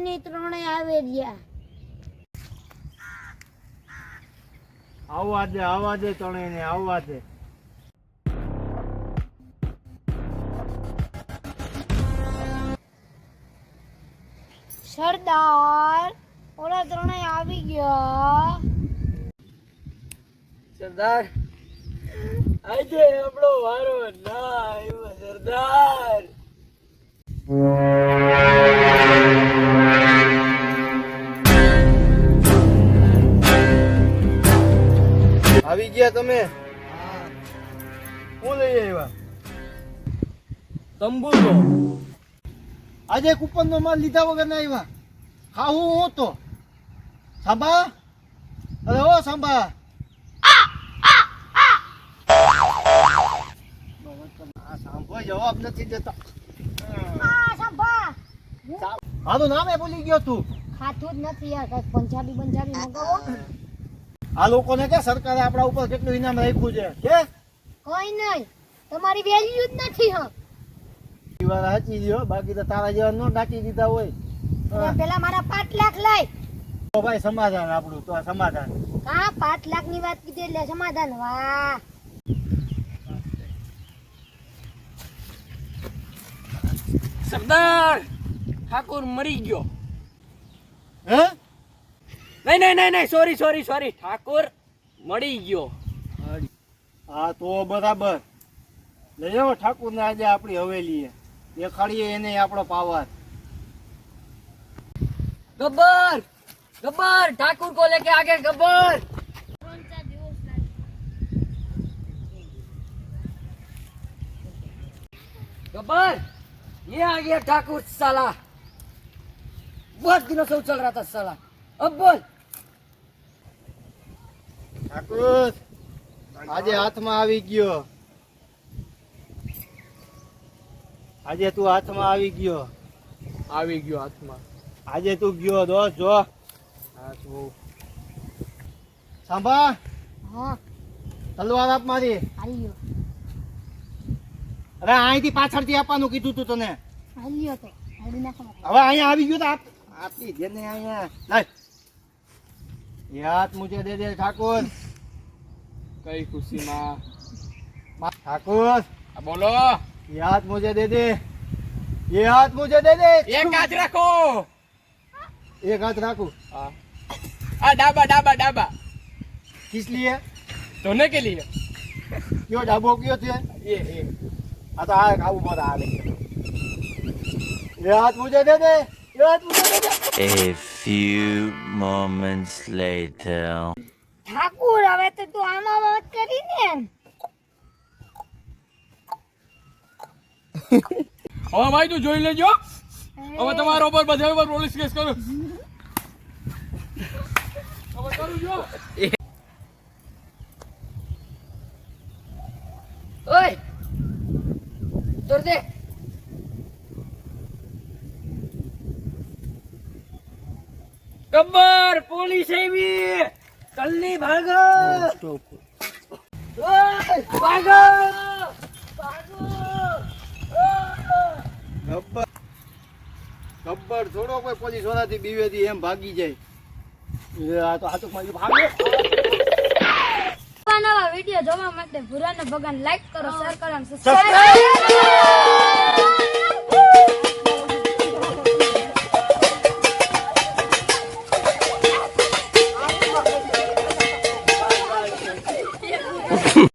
ની ત્રણેય આવે ગયા આવવા દે આવવા દે ત્રણેયને આવવા દે સરદાર ઓલા ત્રણેય આવી ગયા. સરદાર આજે આપણો વારો ના આવ્યો સરદાર. આવી ગયા તમે? હું. લઈ આવ્યા? તંબુરો આજે કૂપન નો માલ લીધા વગર ના આવ્યા. હા હું હું તો. સાંભા? અરે ઓ સાંભા. આ જવાબ નથી દેતા. મારું નામે ભૂલી ગયો તું. ખાતું જ નથી યાર કઈ પંજાબી પંજાબી મંગાવો. આ લોકોને કે સરકારે આપણા ઉપર કેટલું ઇનામ રાખ્યું છે? કે? કોઈ નહીં. તમારી વેલ્યુ જ નથી હ. ઈ હાચી ગયો બાકી તો તારા જેવા નો ડાકી દીધા હોય. પેલા મારા પાંચ લાખ લઈ. તો ભાઈ સમાધાન આપણું તો સમાધાન. હા પાંચ લાખની વાત કીધી એટલે સમાધાન. વાહ. સરદાર! ઠાકોર મરી ગયો. હે? નહીં નહીં નહીં નહીં સોરી સોરી સોરી ઠાકોર મળી ગયો. હા તો બરાબર. લઈ જાઓ ઠાકોરને આજે આપણી હવેલીએ. દેખાડીએ એને આપણો પાવર. ગબ્બર ગબ્બર ઠાકુર કો લેકે આગે ગબ્બર? ગબ્બર ये आ गया ઠાકુર साला बहुत दिनों से उछल रहा था साला अब बोल ઠાકુર આજે હાથમાં આવી ગયો આજે તું હાથમાં આવી ગયો આવી ગયો હાથમાં આજે તું ગયો દોસ્ત જો હા તો સાંભા હા તલવાર આપ મારી હાલ્યો અરે અહીંથી પાછળથી આપવાનું કીધું તું તને હાલ્યો તો હાલી નાખો હવે અહીંયા આવી ગયો તો આપ આપી દે ને અહીંયા. લઈ હાથ મુજે દે દે ઠાકોર. કઈ ખુશીમાં? ઠાકોર. બોલો. એ હાથ મુજે દે દે. એ હાથ મુજે દે દે. એક હાથ રાખો. એક હાથ રાખો. હા. આ ડાબા ડાબા ડાબા. किस लिए धोने के लिए क्यों डाबो क्यों थे ये ये आता है काबू बहुत आ रही है ये हाथ मुझे दे दे A few moments later. Thakur હવે તો તું આમાં વાત કરી ને. હવે ભાઈ તું જોઈ લેજો. હવે તમારા ઉપર બધા ઉપર પોલીસ કેસ કરું. હવે કરું જો ઓય તોડ દે. ગબ્બર પોલીસ આવી કલ્લી ભાગો ઓય, ભાગો ભાગો ગબ્બર ગબ્બર થોડો કોઈ પોલીસ વાળાથી બીવેથી એમ ભાગી જાય. એ આ તો આ તો ભાગે. નવા વીડિયો જોવા માટે ભૂરાને ભગવાન લાઈક કરો શેર કરો કરો.